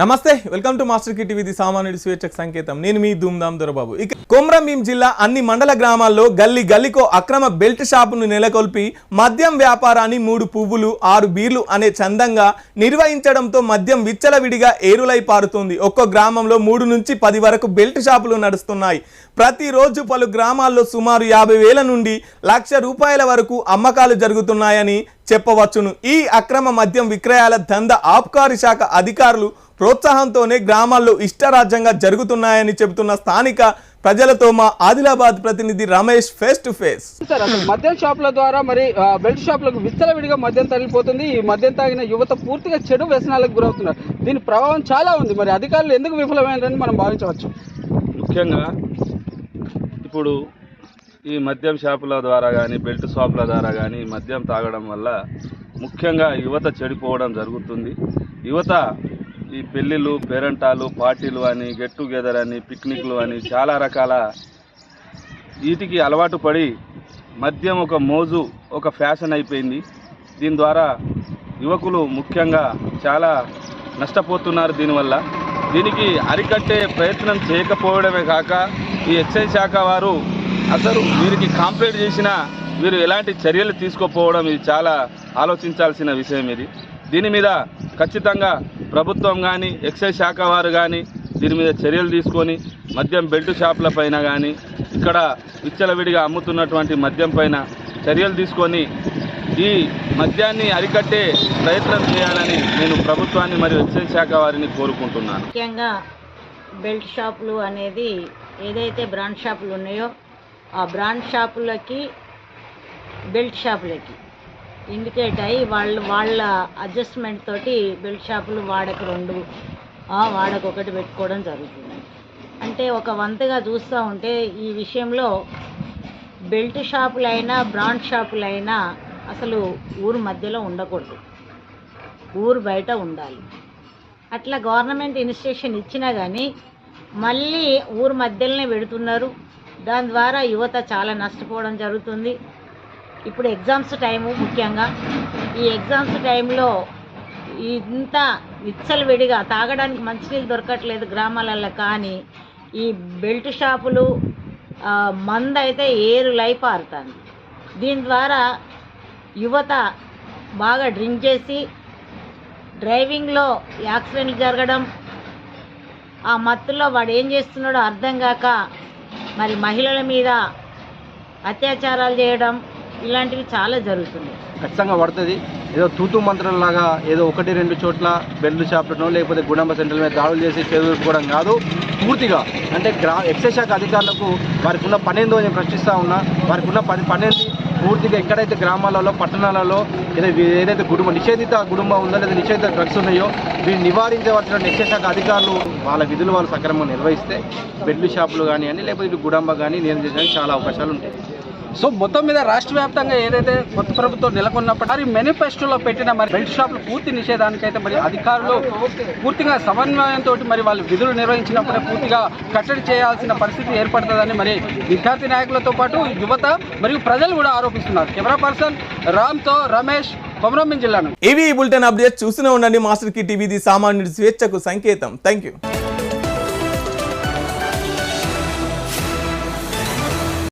నమస్తే welcome to master kit ఇది సామాన్యుడి స్వేచ్ఛకు సంకేతం. నేను మీ ధూమ్ధామ్ దొరబాబు. ఇక కొమ్రంభీం జిల్లా అన్ని మండల గ్రామాల్లో గల్లీ గల్లీకో అక్రమ బెల్ట్ షాపును నెలకొల్పి మద్యం వ్యాపారాన్ని మూడు పువ్వులు ఆరు బీర్లు అనే చందంగా నిర్వహించడంతో మద్యం విచ్చలవిడిగా ఏరులై పారుతుంది. ఒక్కో గ్రామంలో మూడు నుంచి పది వరకు బెల్ట్ షాపులు నడుస్తున్నాయి. ప్రతిరోజు పలు గ్రామాల్లో సుమారు యాభై వేల నుండి లక్ష రూపాయల వరకు అమ్మకాలు జరుగుతున్నాయని చెప్పవచ్చును. ఈ అక్రమ మద్యం విక్రయాల దంద ఆబ్కారీ శాఖ అధికారులు ప్రోత్సాహంతోనే గ్రామాల్లో ఇష్టరాజ్యంగా జరుగుతున్నాయని చెబుతున్న స్థానిక ప్రజలతో మా ఆదిలాబాద్ ప్రతినిధి Ramesh face to face sir అసలు మద్యం షాపుల ద్వారా మరి ఆ, బెల్ట్ షాపులకు విచ్చలవిడిగా మద్యం తరలిపోతుంది ఈ మద్యం తాగిన యువత పూర్తిగా చెడు వ్యసనాలకు గురవుతున్నారు. దీని ప్రభావం చాలా ఉంది. మరి అధికారులు ఎందుకు విఫలమైనారని మనం భావించవచ్చు? ముఖ్యంగా ఇప్పుడు ఈ మద్యం షాపుల ద్వారా కానీ బెల్ట్ షాపుల ద్వారా కానీ మద్యం తాగడం వల్ల ముఖ్యంగా యువత చెడిపోవడం జరుగుతుంది. యువత ఈ పెళ్ళిళ్ళు పేరంటాలు పార్టీలు అని గెట్ టుగెదర్ అని పిక్నిక్లు అని చాలా రకాల వీటికి అలవాటు పడి మద్యం ఒక మోజు ఒక ఫ్యాషన్ అయిపోయింది. దీని ద్వారా యువకులు ముఖ్యంగా చాలా నష్టపోతున్నారు దీనివల్ల. దీనికి అరికట్టే ప్రయత్నం చేయకపోవడమే కాక ఈ ఎక్సైజ్ శాఖ వారు అసలు వీరికి కాంప్లైంట్ చేసినా వీరు ఎలాంటి చర్యలు తీసుకోకపోవడం ఇది చాలా ఆలోచించాల్సిన విషయం ఇది. దీని మీద ఖచ్చితంగా ప్రభుత్వం కానీ ఎక్సైజ్ శాఖ వారు కానీ దీని మీద చర్యలు తీసుకొని మద్యం బెల్ట్ షాపుల పైన కానీ ఇక్కడ విచ్చలవిడిగా అమ్ముతున్నటువంటి మద్యం పైన చర్యలు తీసుకొని ఈ మద్యాన్ని అరికట్టే ప్రయత్నం చేయాలని నేను ప్రభుత్వాన్ని మరియు ఎక్సైజ్ శాఖ వారిని కోరుకుంటున్నాను. ముఖ్యంగా బెల్ట్ షాపులు అనేది ఏదైతే బ్రాండ్ షాపులు ఉన్నాయో ఆ బ్రాండ్ షాపులకి బెల్ట్ షాపులకి ఇండికేట్ అయ్యి వాళ్ళు వాళ్ళ అడ్జస్ట్మెంట్ తోటి బెల్ట్ షాపులు వాడక రెండు వాడక ఒకటి పెట్టుకోవడం జరుగుతుంది. అంటే ఒక వంతగా చూస్తూ ఉంటే ఈ విషయంలో బెల్ట్ షాపులైనా బ్రాండ్ షాపులైనా అసలు ఊరు మధ్యలో ఉండకూడదు. ఊరు బయట ఉండాలి. అట్లా గవర్నమెంట్ ఇన్స్టిట్యూషన్ ఇచ్చినా కానీ మళ్ళీ ఊరు మధ్యలోనే పెడుతున్నారు. దాని ద్వారా యువత చాలా నష్టపోవడం జరుగుతుంది. ఇప్పుడు ఎగ్జామ్స్ టైము ముఖ్యంగా. ఈ ఎగ్జామ్స్ టైంలో ఇంత విచ్చలవిడిగా తాగడానికి మంచినీళ్ళు దొరకట్లేదు గ్రామాలలో కానీ ఈ బెల్ట్ షాపులు మంద అయితే ఏరు పారుతుంది. దీని ద్వారా యువత బాగా డ్రింక్ చేసి డ్రైవింగ్లో యాక్సిడెంట్లు జరగడం ఆ మత్తులో వాడు ఏం చేస్తున్నాడో అర్థం కాక మరి మహిళల మీద అత్యాచారాలు చేయడం ఇలాంటివి చాలా జరుగుతున్నాయి. ఖచ్చితంగా పడుతుంది. ఏదో తూతు మంత్రంలాగా ఏదో ఒకటి రెండు చోట్ల బెల్లు షాపులను లేకపోతే గుణంబ సెంటర్ల మీద దాడులు చేసి చేదుకోవడం కాదు. పూర్తిగా అంటే గ్రా ఎక్సైజ్ శాఖ అధికారులకు వారికి ఉన్న పని ఏందో నేను ప్రశ్నిస్తూ ఉన్నా. వారికి ఉన్న పని పని పూర్తిగా ఎక్కడైతే గ్రామాలలో పట్టణాలలో ఏదైతే ఏదైతే కుటుంబ నిషేధిత కుటుంబం ఉందో లేదా నిషేధిత డ్రగ్స్ ఉన్నాయో వీటిని నివారించవలసిన ఎక్సైజ్ శాఖ అధికారులు వాళ్ళ విధులు వాళ్ళు సక్రమంగా నిర్వహిస్తే బెడ్లు షాపులు కానివ్వండి లేకపోతే ఇటు గుడంబ కానీ నియంత్రించడానికి చాలా అవకాశాలు ఉంటాయి. సో మొత్తం మీద రాష్ట్ర వ్యాప్తంగా ఏదైతే కొత్త ప్రభుత్వం నెలకొన్నప్పుడు మరి మేనిఫెస్టోలో పెట్టిన మరి బెల్ట్ షాపులు పూర్తి నిషేధానికైతే మరి అధికారులు పూర్తిగా సమన్వయంతో మరి వాళ్ళు విధులు నిర్వహించినప్పుడే పూర్తిగా కట్టడి చేయాల్సిన పరిస్థితి ఏర్పడుతుందని మరి విద్యార్థి నాయకులతో పాటు యువత మరియు ప్రజలు కూడా ఆరోపిస్తున్నారు. కెమెరా పర్సన్ రామ్తో రమేష్ కొమరంబిం జిల్లా నుంచి. ఇవి బులెటిన్ అప్డేట్స్ చూస్తూనే ఉండండి మాస్టర్కి టీవీది సామాన్యుడి స్వేచ్ఛకు సంకేతం. Thank you